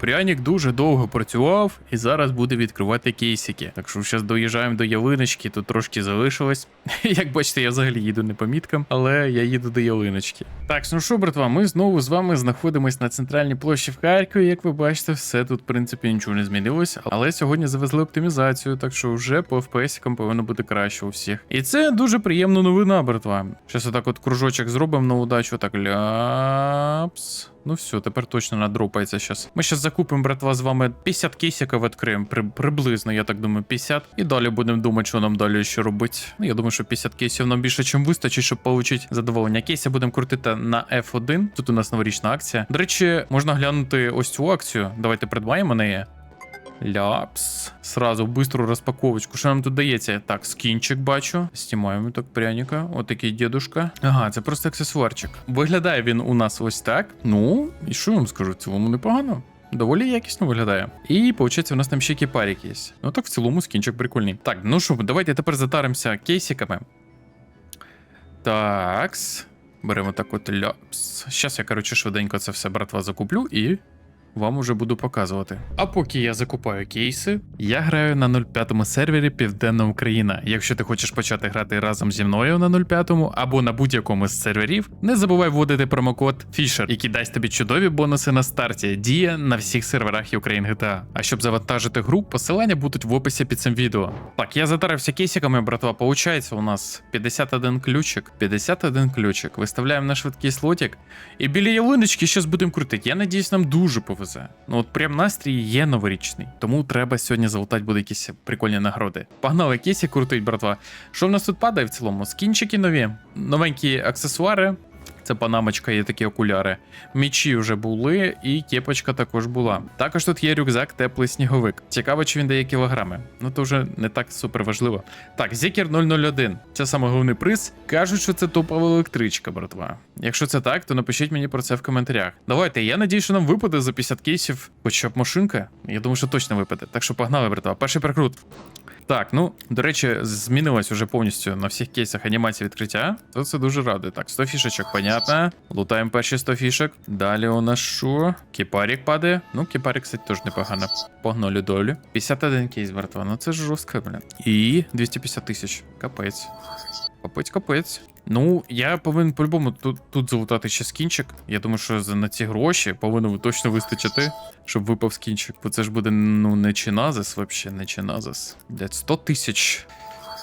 Прянік дуже довго працював і зараз буде відкривати кейсики. Так що зараз доїжджаємо до ялиночки, тут трошки залишилось. Як бачите, я взагалі їду не по міткам, але я їду до ялиночки. Так, ну що, братва, ми знову з вами знаходимось на центральній площі в Харкові. Як ви бачите, все тут, в принципі, нічого не змінилось. Але сьогодні завезли оптимізацію, так що вже по FPS повинно бути краще у всіх. І це дуже приємна новина, братва. Щас отак от кружочок зробимо на удачу. Так ляпс. Ну все, тепер точно надропається щас. Ми щас закупимо, братва, з вами 50 кейсиків відкриємо. При, приблизно, я так думаю, 50. І далі будемо думати, що нам далі ще робити. Ну, я думаю, що 50 кейсів нам більше, ніж вистачить, щоб отримати задоволення. Кейси будемо крутити на F1. Тут у нас новорічна акція. До речі, можна глянути ось цю акцію. Давайте придбаємо неї. Ляпс. Сразу быстру розпаковочку. Що нам тут дається? Так, скінчик бачу. Знімаємо так пряника. Отакий дедушка. Ага, це просто аксесуарчик. Виглядає він у нас ось так. Ну, і що я вам скажу? В цілому непогано. Доволі якісно виглядає. І, виходить, у нас там ще кіпарик є. Ну так в цілому скінчик прикольний. Так, ну що, давайте тепер затаримося кейсиками. Такс. Беремо так от ляпс. Щас я, коротше, швиденько це все, братва, закуплю і вам уже буду показувати. А поки я закупаю кейси, я граю на 05 сервері Південна Україна. Якщо ти хочеш почати грати разом зі мною на 05 або на будь-якому з серверів, не забувай вводити промокод Fisher, який дасть тобі чудові бонуси на старті. Діє на всіх серверах Ukraine GTA. А щоб завантажити гру, посилання будуть в описі під цим відео. Так, я затарився кейсиками, братва. Получається, у нас 51 ключик. 51 ключик. Виставляємо на швидкий слотик. І біля ялиночки щось будемо крутити. Я надіюсь, нам дуже повезе. Ну от прям настрій є новорічний. Тому треба сьогодні залутати буде якісь прикольні нагороди. Погнали, кейсі крутить, братва. Що в нас тут падає в цілому? Скінчики нові, новенькі аксесуари. Це панамочка, є такі окуляри. Мічі вже були, і кепочка також була. Також тут є рюкзак, теплий сніговик. Цікаво, чи він дає кілограми. Ну то вже не так супер важливо. Так, Зікер 001. Це саме головний приз. Кажуть, що це топова електричка, братва. Якщо це так, то напишіть мені про це в коментарях. Давайте, я надію, що нам випаде за 50 кейсів, хоча б машинка. Я думаю, що точно випаде. Так що погнали, братва. Перший прикрут. Так, ну, до речі, змінилось уже повністю на всіх кейсах анімація відкриття. То це дуже радує. Так, 100 фішечок, понятно. Лутаємо перші 100 фішек. Далі у нас що? Кіпарік падає. Ну, кіпарік, кстати, теж непогано. Погнали долю. 51 кейс, братва. Ну це ж жорстко, блін. І 250 тисяч. Капець. Капець, капець. Ну, я повинен по-любому тут, тут залутати ще скінчик. Я думаю, що на ці гроші повинно точно вистачити, щоб випав скінчик. Бо це ж буде, ну, не чиназис, вообще, не чиназис. Блять, 100 тисяч.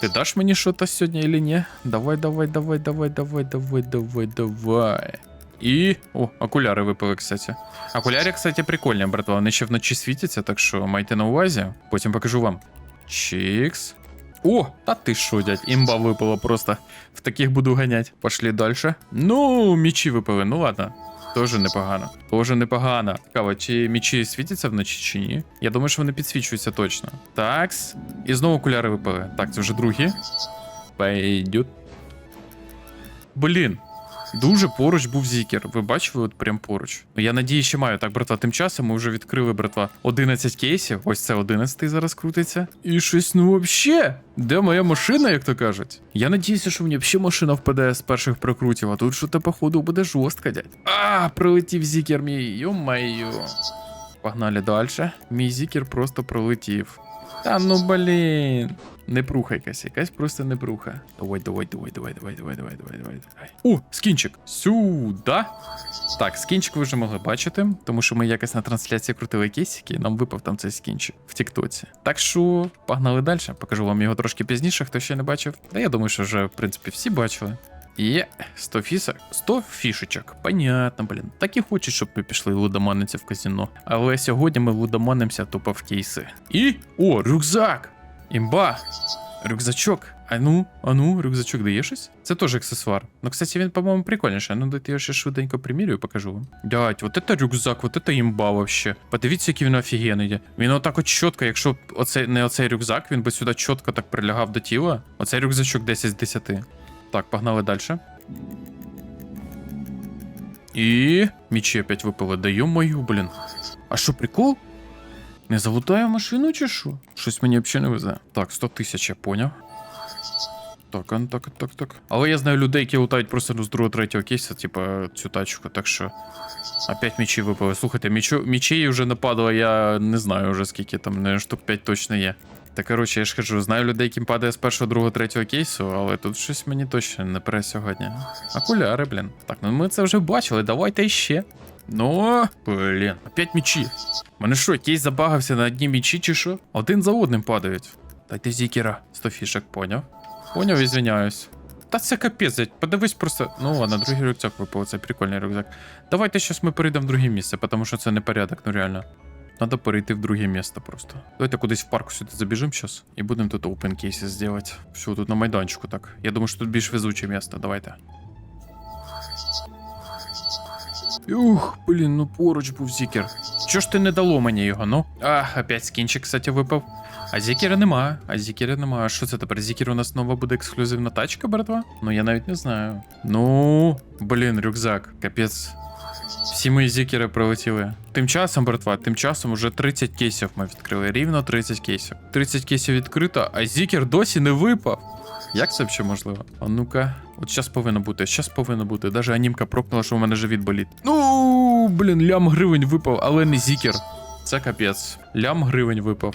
Ти даш мені щось сьогодні или ні? Давай, давай, давай, давай, давай, давай, давай, давай. І. О, окуляри випали, кстати. Окуляри, кстати, прикольні, братва. Вони ще вночі світяться, так що майте на увазі. Потім покажу вам. Чікс. О, та ти що, дядь, імба випала просто. В таких буду ганять. Пошли далі. Ну, мічі випали, ну ладно. Тоже непогано. Тоже непогано. Цікаво, чи мічі світяться вночі чи ні? Я думаю, що вони підсвічуються точно. Такс. І знову окуляри випали. Так, це вже другі. Пойдет. Блін. Дуже поруч був зікер. Ви бачили, от прям поруч. Я надію, що маю. Так, братва, тим часом ми вже відкрили, братва, 11 кейсів. Ось це 11 зараз крутиться. І щось, ну вообще. Де моя машина, як то кажуть? Я надіюся, що мені взагалі машина впаде з перших прокрутів, а тут що то походу буде жорстко, дядь. А, прилетів зікер мій. Йо-майо. Погнали далі. Мій зікер просто пролетів. Та ну блін. Не пруха якась, якась просто не пруха. Давай, давай, давай, давай, давай, давай, давай, давай, давай, давай. О, скінчик. Сюда. Так, скінчик ви вже могли бачити, тому що ми якось на трансляції крутили кейсики, і нам випав там цей скінчик в Тіктоці. Так що погнали далі. Покажу вам його трошки пізніше, хто ще не бачив. Та я думаю, що вже, в принципі, всі бачили. Є 100 фісок, 100 фішечок. Понятно, блін. Так і хочуть, щоб ми пішли лудоманитися в казино. Але сьогодні ми лудоманимося тупо в кейси. І. О, рюкзак! Імба! Рюкзачок. А ну, а ну, рюкзачок дає щось? Це теж аксесуар. Ну, кстати, він, по-моєму, прикольніше. Ну, дайте я ще швиденько примірю і покажу вам. Дядь, вот это рюкзак, вот это імба вообще. Подивіться, який він офігенний. Він отак от чітко, якщо б оцей, не оцей рюкзак, він би сюди чітко так прилягав до тіла. Оцей рюкзачок 10 з 10. Так, погнали далі. І. Мічі опять випали. Даю мою, блін. А що, прикол? Не залутаю машину чи що? Щось мені взагалі не везе. Так, 100 тисяч, я поняв. Так, так, так, так. Але я знаю людей, які лутають просто з другого третього кейса, типу, цю тачку, так що. Опять мічі випали. Слухайте, мічей вже нападало, я не знаю вже скільки там, не штук 5 точно є. Та коротше, я ж кажу, знаю людей, яким падає з першого, другого, третього кейсу, але тут щось мені точно не пере сьогодні. Окуляри, блін. Так, ну ми це вже бачили, давайте іще. Ну, блін, опять мічі. Мене що, кейс забагався на одні мічі чи що? Один за одним падають. Дайте зікера. 100 фішек, поняв? Поняв, ізвиняюсь. Та це капець, подивись просто. Ну ладно, другий рюкзак випав, це прикольний рюкзак. Давайте щось ми перейдемо в друге місце, тому що це не порядок, ну реально. Надо перейти в друге місце просто. Давайте кудись в парк сюди забіжимо зараз і будемо тут open кейси зробити. Все, тут на майданчику так. Я думаю, що тут більш везуче місце, давайте. Ух, блін, ну поруч був зікер. Чого ж ти не дало мені його, ну? А, опять скінчик, кстати, випав. А зікера немає, а зікера немає. А що це тепер? Зікер у нас знову буде ексклюзивна тачка, братва? Ну я навіть не знаю. Ну, блін, рюкзак, капець. Всі мої зікери прилетіли. Тим часом, братва, тим часом уже 30 кейсів ми відкрили. Рівно 30 кейсів. 30 кейсів відкрито, а зікер досі не випав. Як це взагалі можливо? А ну-ка, от зараз повинно бути, зараз повинно бути. Даже анімка прокнула, що у мене живіт болить. Ну, блін, лям гривень випав, але не зікер. Це капець. Лям гривень випав.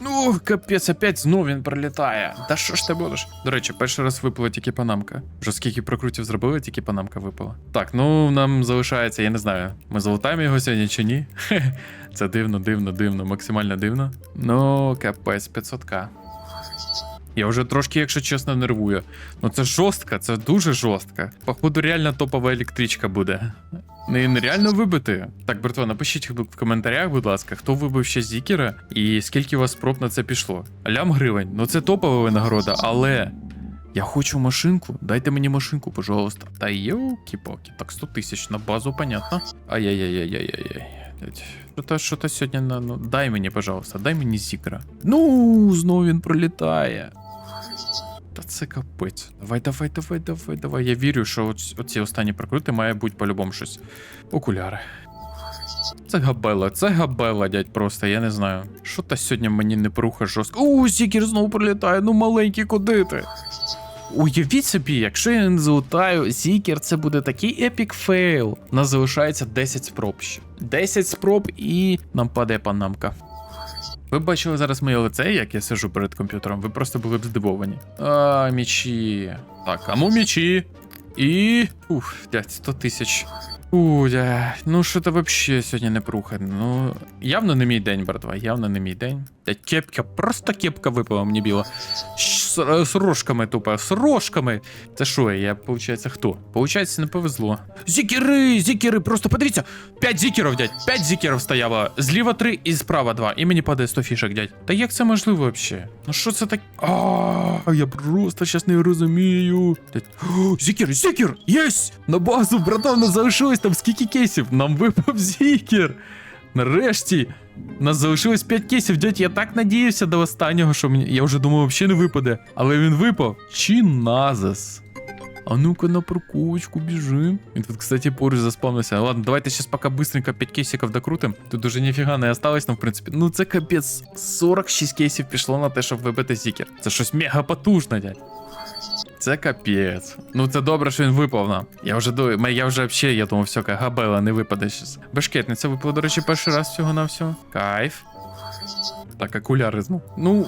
Ну, капець, опять знов він пролітає. Та що ж ти будеш? До речі, перший раз випала тільки панамка. Вже скільки прокрутів зробили, тільки панамка випала. Так, ну нам залишається, я не знаю, ми залутаємо його сьогодні чи ні. Це дивно, дивно, дивно, максимально дивно. Ну, капець, 500к. Я вже трошки, якщо чесно, нервую. Ну це жорстко, це дуже жорстко. Походу, реально топова електричка буде. Не, нереально вибити. Так, братва, напишіть в коментарях, будь ласка, хто вибив ще зікера і скільки у вас проб на це пішло. Лям гривень, ну це топова винагорода, але. Я хочу машинку, дайте мені машинку, пожалуйста. Та йоки-палки, так 100 тисяч на базу, понятно. Ай-яй-яй-яй-яй-яй. Що-то, що-то сьогодні на. Ну, дай мені, пожалуйста, дай мені зікера. Ну, знову він пролітає. Та це капець. Давай, давай, давай, давай, давай. Я вірю, що оці останні прокрути має бути по-любому щось. Окуляри. Це габела, це габела, дядь, просто, я не знаю. Що то сьогодні мені не поруха жорстко. У, Зікер знову прилітає, ну маленький, куди ти? Уявіть собі, якщо я не залутаю Зікер, це буде такий епік фейл. У нас залишається 10 спроб ще. 10 спроб і нам падає панамка. Ви бачили зараз моє лице, як я сижу перед комп'ютером, ви просто були б здивовані. А, мічі. Так, аму мічі. І. Ух, дядь, 100 тисяч. Удя, ну що то взагалі сьогодні не пруха. Ну, явно не мій день, братва, явно не мій день. Кепка, просто кепка випала мені біла. З, з рожками тупо, з рожками. Це що, я, получається, хто? Получається, не повезло. Зікери, зікери, просто подивіться. 5 зікерів, дядь, 5 зікерів стояло. Зліва 3 і справа 2. І мені падає 100 фішок, дядь. Та як це можливо вообще? Ну що це так? А, я просто щас не. О, Зікер, зікер! Єсть! На базу, братан, не залишилось там скільки кейсів? Нам випав зікер. Нарешті. Нас залишилось 5 кейсів, дядь, я так надіявся до останнього, що мені. Я вже думав, взагалі не випаде. Але він випав. Чиназас. А ну-ка на парковочку біжим. Він тут, кстати, поруч заспавнився. Ладно, давайте сейчас пока быстренько 5 кейсиків докрутим. Тут уже ніфіга не осталось, ну, в принципі. Ну це капець. 46 кейсів пішло на те, щоб вибити зікер. Це щось мега потужне, дядь. Це капець. Ну це добре, що він випав нам. Я вже до я вже взагалі, я думав, все, габела не випаде щас. Бешкетниця випала, до речі, перший раз всього на всього. Кайф. Так, окуляри знов. Ну,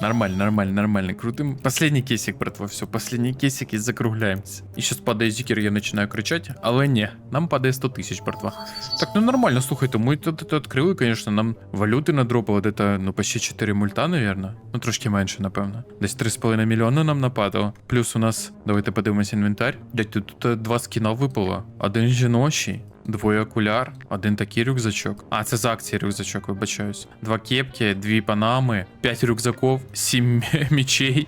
нормально, нормально, нормально. Крутим. Последний кейсик, братва, все, последний кейсик і закругляємося. І щас падає зікер, я починаю кричати, але ні, нам падає 100 тисяч, братва. Так, ну нормально, слухайте, ми это відкрили, звісно, нам валюти надропало, де-то, ну, почти 4 мульта, наверное. Ну, трошки менше, напевно. Десь 3,5 мільйони нам нападало. Плюс у нас, давайте подивимося інвентар. Дядь, тут, тут два скіна випало. Один жіночий. Двоє окуляр, один такий рюкзачок. А, це з акції рюкзачок, вибачаюсь. Два кепки, дві панами, п'ять рюкзаків, сім мічей.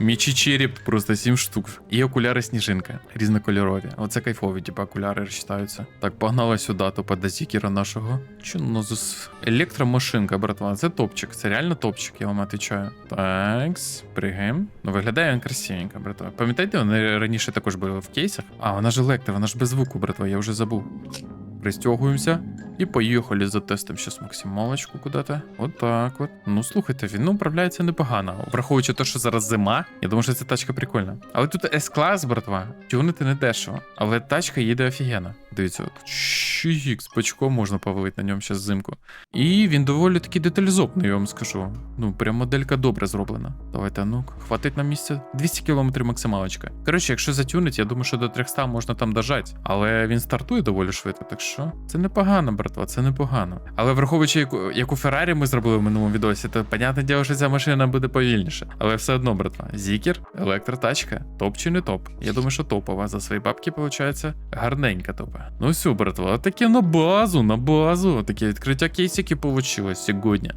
Мічі череп, просто сім штук. І окуляри сніжинка, різнокольорові. Оце кайфові, типу, окуляри розчитаються. Так, погнали сюди, то до зікера нашого. Чинозус. Електромашинка, братва. Це топчик. Це реально топчик, я вам отвечаю. Такс, пригаємо. Ну, виглядає він красивенько, братва. Пам'ятаєте, вони раніше також були в кейсах? А, вона ж електро, вона ж без звуку, братва, я вже забув. Пристягуємося. І поїхали за тестом зараз максималочку куди-то. Отак от. Ну слухайте, він ну, управляється непогано. Враховуючи те, що зараз зима, я думаю, що ця тачка прикольна. Але тут S-клас, братва, тюнити не дешево. Але тачка їде офігенно. Дивіться, от. Чик, пачком можна повалити на ньому зараз зимку. І він доволі таки деталізований, я вам скажу. Ну, прям моделька добре зроблена. Давайте, ну, хватить на місце. 200 км максималочка. Коротше, якщо затюнить, я думаю, що до 300 можна там дожати. Але він стартує доволі швидко, так що це непогано, братва, це непогано. Але враховуючи, яку, яку Феррарі ми зробили в минулому відосі, то понятне діло, що ця машина буде повільніше. Але все одно, братва, Зікер, електротачка, топ чи не топ? Я думаю, що топова. За свої бабки, виходить, гарненька топа. Ну все, братва, таке на базу, на базу. Таке відкриття кейсики получилось сьогодні.